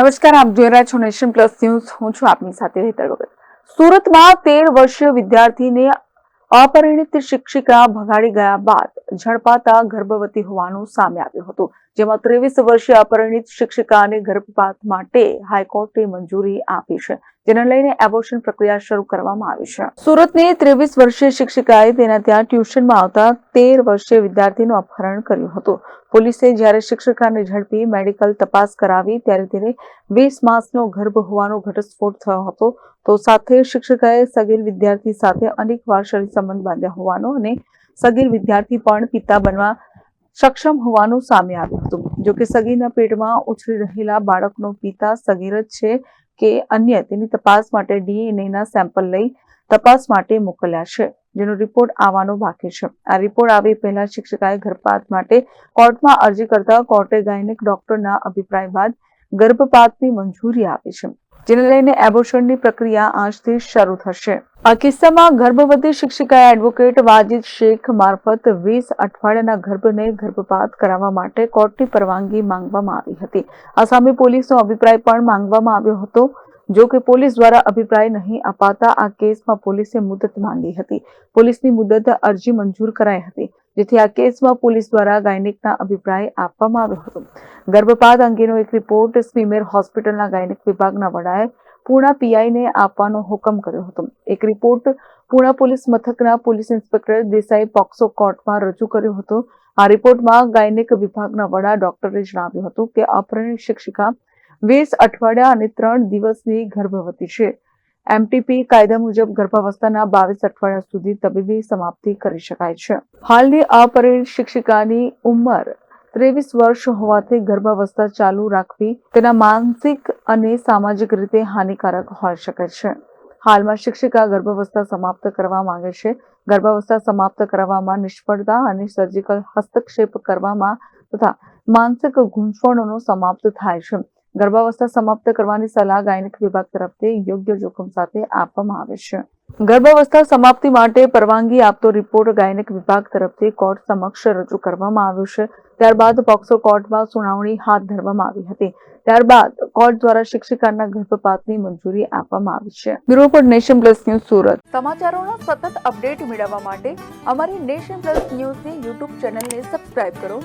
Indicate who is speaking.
Speaker 1: નમસ્કાર, આપ જોઈ રહ્યા છો નેશન પ્લસ ન્યૂઝ. હું છું આપની સાથે હેતલ વગર સુરતમાં તેર વર્ષીય વિદ્યાર્થીને અપરિણિત શિક્ષિકા ભગાડી ગયા બાદ ઝડપાતા ગર્ભવતી હોવાનું સામે આવ્યું હતું. જેમાં ત્રેવીસ વર્ષીય અપરિણિત શિક્ષિકાને ગર્ભપાત માટે હાઈકોર્ટે મંજૂરી આપી છે. જેને લઈને એબોર્શન પ્રક્રિયા શરૂ કરવામાં આવી છે. સુરતની ત્રેવીસ વર્ષીય શિક્ષિકાએ તેના ત્યાં ટ્યુશનમાં આવતા તેર વર્ષીય વિદ્યાર્થીનું અપહરણ કર્યું હતું. પોલીસે જ્યારે શિક્ષિકાને ઝડપી મેડિકલ તપાસ કરાવી, ત્યારે તેને વીસ માસનો ગર્ભ હોવાનો ઘટસ્ફોટ થયો હતો. તો સાથે શિક્ષિકાએ સગીર વિદ્યાર્થી સાથે અનેકવાર શરીર સંબંધ બાંધ્યા હોવાનો અને સગીર વિદ્યાર્થી પણ પિતા બનવા સક્ષમ હોવાનું સામે આવ્યું હતું. જોકે સગીરના પેટમાં ઉછળી રહેલા બાળકનો પિતા સગીર જ છે. કે અન્ય તેની તપાસ માટે ડીએનએના સેમ્પલ લઈ તપાસ માટે મોકલ્યા છે. જેનો રિપોર્ટ આવવાનો બાકી છે. આ રિપોર્ટ આવે પહેલા શિક્ષકાએ ગર્ભપાત માટે કોર્ટમાં અરજી કરતા કોર્ટે ગાયનેક ડોક્ટરના અભિપ્રાય બાદ ગર્ભપાતની મંજૂરી આપી છે. જેને લઈને એબોર્શનની પ્રક્રિયા આજથી શરૂ થશે. આ કિસ્સામાં ગર્ભવતી શિક્ષિકાએ એડવોકેટ વાજિદ શેખ મારફત વીસ અઠવાડિયાના ગર્ભને ગર્ભપાત કરાવવા માટે કોર્ટની પરવાનગી માંગવામાં આવી હતી. આ સામે પોલીસનો અભિપ્રાય પણ માંગવામાં આવ્યો હતો. જો કે પોલીસ દ્વારા અભિપ્રાય નહીં અપાતા આ કેસમાં પોલીસે મુદત માંગી હતી. પોલીસની મુદત અરજી મંજૂર કરાઈ હતી, જેથી આ કેસમાં પોલીસ દ્વારા ગાયનિકના અભિપ્રાય આપવામાં આવ્યો હતો. ગર્ભપાત અંગેનો એક રિપોર્ટ સ્વીમેર હોસ્પિટલના ગાયનિક વિભાગના વડાએ પૂર્ણા પીઆઈને આપવાનો હુકમ કર્યો હતો. એક રિપોર્ટ પૂર્ણા પોલીસ મથકના પોલીસ ઇન્સ્પેક્ટર દેસાઈ પોક્સો કોર્ટમાં રજૂ કર્યો હતો. આ રિપોર્ટમાં ગાયનેક વિભાગના વડા ડોક્ટરે જણાવ્યું હતું કે અપરિણિત શિક્ષિકા વીસ અઠવાડિયા અને ત્રણ દિવસની ગર્ભવતી છે. એમટીપી કાયદા મુજબ ગર્ભાવસ્થાના બાવીસ અઠવાડિયા સુધી તબીબી સમાપ્તિ કરી શકાય છે. હાલની અપરિણિત શિક્ષિકાની ઉંમર ત્રેવીસ વર્ષ હોવાથી ગર્ભાવસ્થા ચાલુ રાખવી તેના માનસિક અને સામાજિક રીતે હાનિકારક હોઈ શકે છે. હાલમાં શિક્ષિકા ગર્ભાવસ્થા સમાપ્ત કરવા માંગે છે. ગર્ભાવસ્થા સમાપ્ત કરવામાં નિષ્ફળતા અને સર્જિકલ હસ્તક્ષેપ કરવામાં તથા માનસિક ગૂંચવણોનો સમાપ્ત થાય છે. ગર્ભાવસ્થા સમાપ્ત કરવાની સલાહ ગાયનિક વિભાગ તરફથી યોગ્ય જોખમ સાથે આપવામાં આવે છે. ગર્ભાવસ્થા સમાપ્તિ માટે પરવાનગી આપતો રિપોર્ટ ગાયનિક વિભાગ તરફથી કોર્ટ સમક્ષ રજૂ કરવામાં આવ્યો છે. ત્યારબાદ પોક્સો કોર્ટમાં સુનાવણી હાથ ધરવામાં આવી હતી. ત્યારબાદ કોર્ટ દ્વારા શિક્ષિકાના ગર્ભપાતની મંજૂરી આપવામાં આવી છે. Bureau for nation plus news Surat. સમાચારોના સતત અપડેટ મેળવવા માટે અમારી નેશન પ્લસ ન્યૂઝની યુટ્યુબ ચેનલને સબસ્ક્રાઇબ કરો.